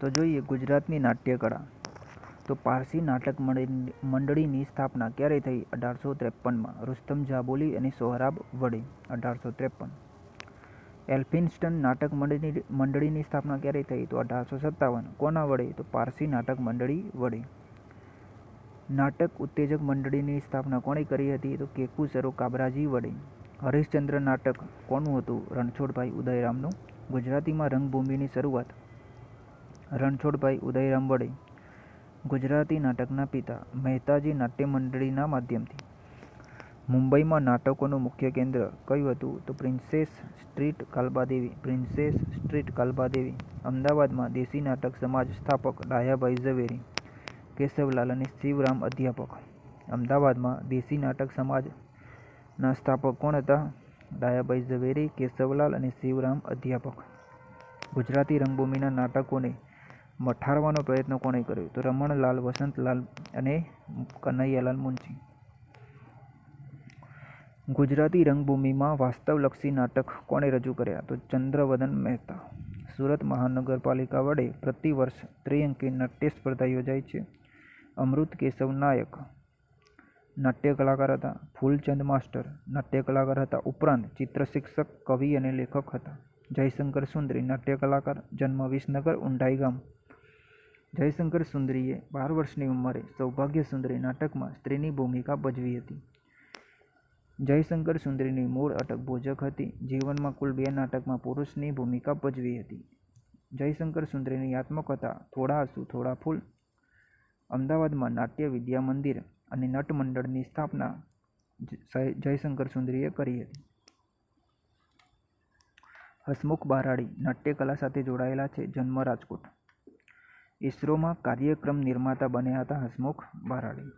તો જોઈએ, ગુજરાતની નાટ્યકળા. તો પારસી નાટક મંડળીની સ્થાપના ક્યારે થઈ? અઢારસો ત્રેપનમાં. રુસ્તમ જાબોલી અને સોહરાબ વડે અઢારસો ત્રેપન. એલ્ફિન્સ્ટન નાટક મંડળીની સ્થાપના ક્યારે થઈ? તો અઢારસો સત્તાવન. કોના વડે? તો પારસી નાટક મંડળી વડે. નાટક ઉત્તેજક મંડળીની સ્થાપના કોણે કરી હતી? તો કેકુ સરો કાબરાજી વડે. હરિશ્ચંદ્ર નાટક કોનું હતું? રણછોડભાઈ ઉદયરામનું. ગુજરાતીમાં રંગભૂમિની શરૂઆત રણછોડભાઈ ઉદયરામ વડે ગુજરાતી નાટકના પિતા મહેતાજી નાટ્ય મંડળીના માધ્યમથી. મુંબઈમાં નાટકોનું મુખ્ય કેન્દ્ર કયું હતું તો Princess Street Kalbadevi, Princess Street Kalbadevi, અમદાવાદમાં દેશી નાટક સમાજ સ્થાપક ડાયાભાઈ ઝવેરી કેશવલાલ અને શિવરામ અધ્યાપક. અમદાવાદમાં દેશી નાટક સમાજના સ્થાપક કોણ હતા? ડાયાભાઈ ઝવેરી, કેશવલાલ અને શિવરામ અધ્યાપક. ગુજરાતી રંગભૂમિના નાટકોને મઠારવાનો પ્રયત્ન કોણે કર્યો? તો રમણલાલ, વસંતલાલ અને કનૈયાલાલ મુનશી. ગુજરાતી રંગભૂમિમાં વાસ્તવલક્ષી નાટક કોણે રજૂ કર્યા? તો ચંદ્રવદન મહેતા. સુરત મહાનગરપાલિકા વડે પ્રતિવર્ષ ત્રિઅંકી નાટ્ય સ્પર્ધા યોજાય છે. અમૃત કેશવ નાયક નાટ્ય કલાકાર હતા. ફૂલચંદ માસ્ટર નાટ્ય કલાકાર હતા. ઉપરાંત ચિત્ર શિક્ષક, કવિ અને લેખક હતા. જયશંકર સુંદરી નાટ્ય કલાકાર. જન્મ વિસનગર ઊંઢાઈ ગામ. જયશંકર સુંદરીએ બાર વર્ષની ઉંમરે સૌભાગ્ય સુંદરી નાટકમાં સ્ત્રીની ભૂમિકા ભજવી હતી. જયશંકર સુંદરીની મૂળ અટક ભોજક હતી. જીવનમાં કુલ બે નાટકમાં પુરુષની ભૂમિકા ભજવી હતી. જયશંકર સુંદરીની આત્મકથા થોડા આંસુ, થોડા ફૂલ. અમદાવાદમાં નાટ્ય વિદ્યા મંદિર અને નટમંડળની સ્થાપના જયશંકર સુંદરીએ કરી હતી. હસમુખ બારાડી નાટ્યકલા સાથે જોડાયેલા છે જન્મ રાજકોટ. ઇસરોમાં કાર્યક્રમ નિર્માતા બન્યા હતા હસમુખ બારાડી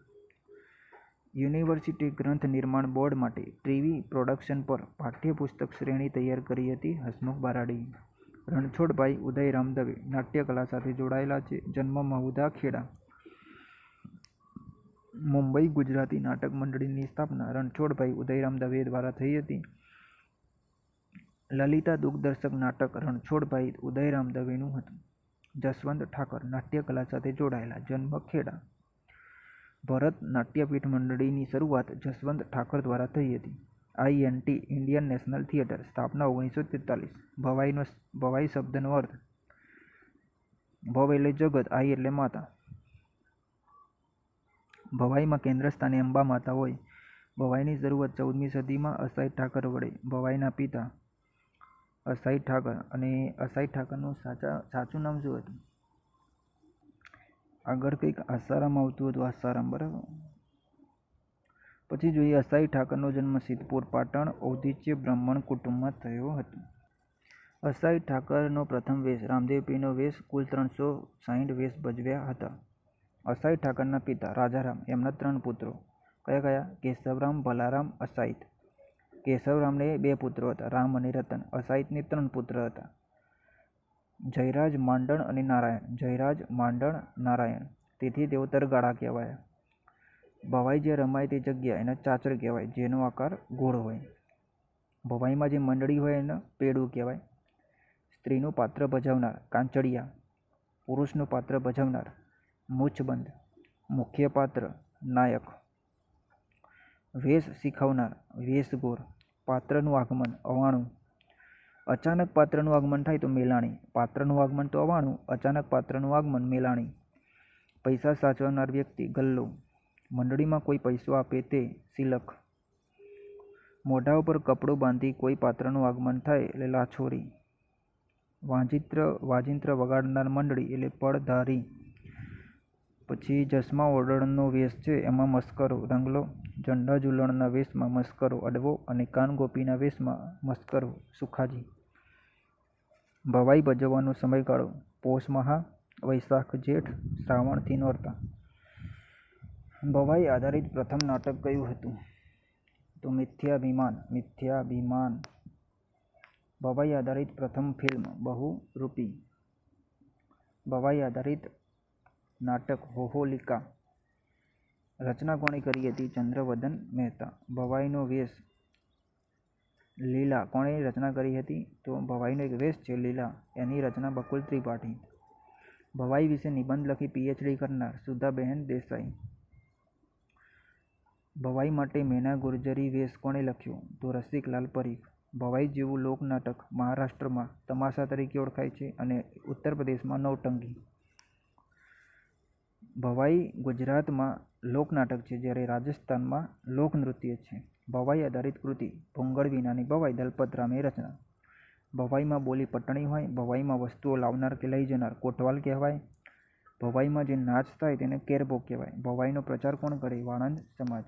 યુનિવર્સિટી ગ્રંથ નિર્માણ બોર્ડ માટે ટીવી પ્રોડક્શન પર પાઠ્યપુસ્તક શ્રેણી તૈયાર કરી હતી હસમુખ બારાડી રણછોડભાઈ ઉદયરામ દવે નાટ્યકલા સાથે જોડાયેલા છે. જન્મ મહુધા ખેડા. મુંબઈ ગુજરાતી નાટક મંડળીની સ્થાપના રણછોડભાઈ ઉદયરામ દવે દ્વારા થઈ હતી. લલિતા દુઃખદર્શક નાટક રણછોડભાઈ ઉદયરામ દવેનું હતું. જસવંત ઠાકર નાટ્યકલા સાથે જોડાયેલા જન્મ ખેડા ભરત નાટ્યપીઠ મંડળીની શરૂઆત જસવંત ઠાકર દ્વારા થઈ હતી. આઈએનટી ઇન્ડિયન નેશનલ થિયેટર સ્થાપના ઓગણીસો તેતાલીસ. ભવાઈનો ભવાઈ શબ્દનો અર્થ ભવ એટલે જગત આઈ એટલે માતા. ભવાઈમાં કેન્દ્ર સ્થાને અંબા માતા હોય. ભવાઈની શરૂઆત ચૌદમી સદીમાં અસાઈ ઠાકર વડે ભવાઈના પિતા અસાઈ ઠાકર અને અસાઈ ઠાકરનું સાચા સાચું નામ શું હતું? આગળ કંઈક આસારામ આવતું હતું, આસારામ, બરાબર? પછી જોઈએ અસાઈ ઠાકરનો જન્મ સિદ્ધપુર પાટણ ઔદિત્ય બ્રાહ્મણ કુટુંબમાં થયો હતો. અસાઈ ઠાકરનો પ્રથમ વેશ રામદેવપીનો વેશ કુલ ત્રણસો સાહીઠ વેશ ભજવ્યા હતા. અસાઈ ઠાકરના પિતા રાજારામ, એમના ત્રણ પુત્રો. કયા કયા? કેશવરામ, ભલારામ, અસાઈત. કેશવરામને બે પુત્રો હતા. રામ અને રતન. અસાહિતને ત્રણ પુત્ર હતા. જયરાજ માંડણ અને નારાયણ. જયરાજ માંડણ, નારાયણ. તેથી તેઓ તરગાળા કહેવાયા. ભવાઈ જે રમાય તે જગ્યા એને ચાચર કહેવાય, જેનો આકાર ગોળ હોય. ભવાઈમાં જે મંડળી હોય એને પેડું કહેવાય. સ્ત્રીનું પાત્ર ભજવનાર કાંચળિયા પુરુષનું પાત્ર ભજવનાર, મૂછબંધ. મુખ્ય પાત્ર, નાયક. વેશ શીખવનાર વેશગોર પાત્રનું આગમન અવાણું. અચાનક પાત્રનું આગમન થાય તો મેલાણી. પાત્રનું આગમન તો અવાણું, અચાનક પાત્રનું આગમન મેલાણી. પૈસા સાચવનાર વ્યક્તિ ગલ્લો. મંડળીમાં કોઈ પૈસો આપે તે સિલક મોઢા ઉપર કપડું બાંધી કોઈ પાત્રનું આગમન થાય એટલે લાછોરી. વાજિત્ર, વાજિંત્ર વગાડનાર મંડળી એટલે પડધારી પછી જસમા ઓરડણનો વેશ છે, એમાં મસ્કરો. રંગલો. ઝંડા ઝૂલણના વેશમાં મસ્કરો. અડવો અને કાનગોપીના વેશમાં મસ્કરો. સુખાજી. ભવાઈ ભજવવાનો સમયગાળો. પોષ મહા. વૈશાખ જેઠ. શ્રાવણથી નોરતા. ભવાઈ આધારિત પ્રથમ નાટક કયું હતું? તો મિથ્યાભિમાન. મિથ્યાભિમાન. ભવાઈ આધારિત પ્રથમ ફિલ્મ બહુરૂપી. ભવાઈ આધારિત નાટક હોહોલિકા. રચના કોણે કરી હતી ચંદ્રવદન મહેતા. ભવાઈનો વેશ લીલા કોણે રચના કરી હતી? તો ભવાઈનો એક વેશ છે લીલા. એની રચના બકુલ ત્રિપાઠી. ભવાઈ વિશે નિબંધ લખી પીએચડી કરનાર સુધાબહેન દેસાઈ. ભવાઈ માટે મેના ગુર્જરી વેશ કોણે લખ્યો? તો રસિકલાલ પરીખ. ભવાઈ જેવું લોકનાટક મહારાષ્ટ્રમાં તમાશા તરીકે ઓળખાય છે અને ઉત્તર પ્રદેશમાં નૌટંકી. ભવાઈ ગુજરાતમાં લોકનાટક છે, જ્યારે રાજસ્થાનમાં લોકનૃત્ય છે. ભવાઈ આધારિત કૃતિ ભોંગળ વિનાની ભવાઈ દલપતરામની રચના. ભવાઈમાં બોલી પટણી હોય, ભવાઈમાં વસ્તુઓ લાવનાર કે લઈ જનાર કોટવાલ કહેવાય. ભવાઈમાં જે નાચ થાય તેને કેરબો કહેવાય. ભવાઈનો પ્રચાર કોણ કરે? વાણંદ સમાજ.